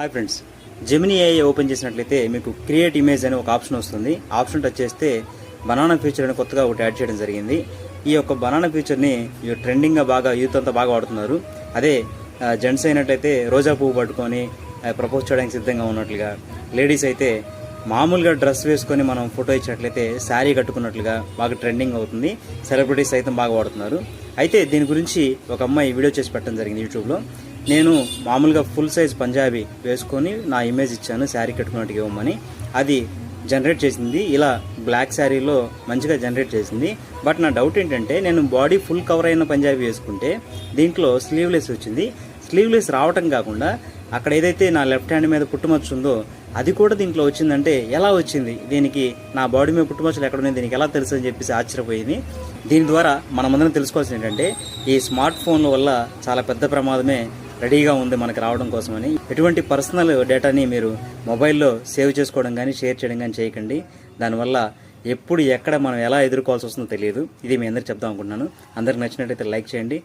Hi friends Gemini AI open చేసినట్లయితే మీకు create image అనే ఒక ఆప్షన్ వస్తుంది. ఆప్షన్ టచ్ చేస్తే బనానా ఫీచర్ అని కొత్తగా ఒకటి యాడ్ చేయడం జరిగింది. ఈ యొక్క బనానా ఫీచర్ని ట్రెండింగ్గా బాగా యూత్ అంతా బాగా వాడుతున్నారు. అదే జెంట్స్ అయినట్లయితే రోజా పువ్వు పట్టుకొని ప్రపోజ్ చేయడానికి సిద్ధంగా ఉన్నట్లుగా లేడీస్ అయితే మామూలుగా డ్రెస్ వేసుకొని మనం ఫోటో ఇచ్చినట్లయితే శారీ కట్టుకున్నట్లుగా బాగా ట్రెండింగ్ అవుతుంది. సెలబ్రిటీస్ సైతం బాగా వాడుతున్నారు. అయితే దీని గురించి ఒక అమ్మాయి వీడియో చేసి పెట్టడం జరిగింది యూట్యూబ్లో నేను మామూలుగా ఫుల్ సైజ్ పంజాబీ వేసుకొని నా ఇమేజ్ ఇచ్చాను శారీ కట్టుకున్నట్టుగా ఇవ్వమని. అది జనరేట్ చేసింది ఇలా బ్లాక్ శారీలో మంచిగా జనరేట్ చేసింది. బట్ నా డౌట్ ఏంటంటే నేను బాడీ ఫుల్ కవర్ అయిన పంజాబీ వేసుకుంటే దీంట్లో స్లీవ్లెస్ వచ్చింది. స్లీవ్లెస్ రావటం కాకుండా అక్కడ ఏదైతే నా లెఫ్ట్ హ్యాండ్ మీద పుట్టుమచ్చు ఉందో అది కూడా దీంట్లో వచ్చిందంటే ఎలా వచ్చింది? దీనికి నా బాడీ మీద పుట్టుమచ్చలు ఎక్కడ ఉన్నాయి? దీనికి ఎలా తెలుసు అని చెప్పేసి ఆశ్చర్యపోయింది. దీని ద్వారా మనమందరం తెలుసుకోవాల్సింది ఏంటంటే ఈ స్మార్ట్ ఫోన్ల వల్ల చాలా పెద్ద ప్రమాదమే రెడీగా ఉంది మనకు రావడం కోసమని. ఎటువంటి పర్సనల్ డేటాని మీరు మొబైల్లో సేవ్ చేసుకోవడం కానీ షేర్ చేయడం కానీ చేయకండి. దానివల్ల ఎప్పుడు ఎక్కడ మనం ఎలా ఎదుర్కోవాల్సి వస్తుందో తెలియదు. ఇది మీ అందరికి చెప్దాం అనుకుంటున్నాను. అందరికి నచ్చినట్టయితే లైక్ చేయండి.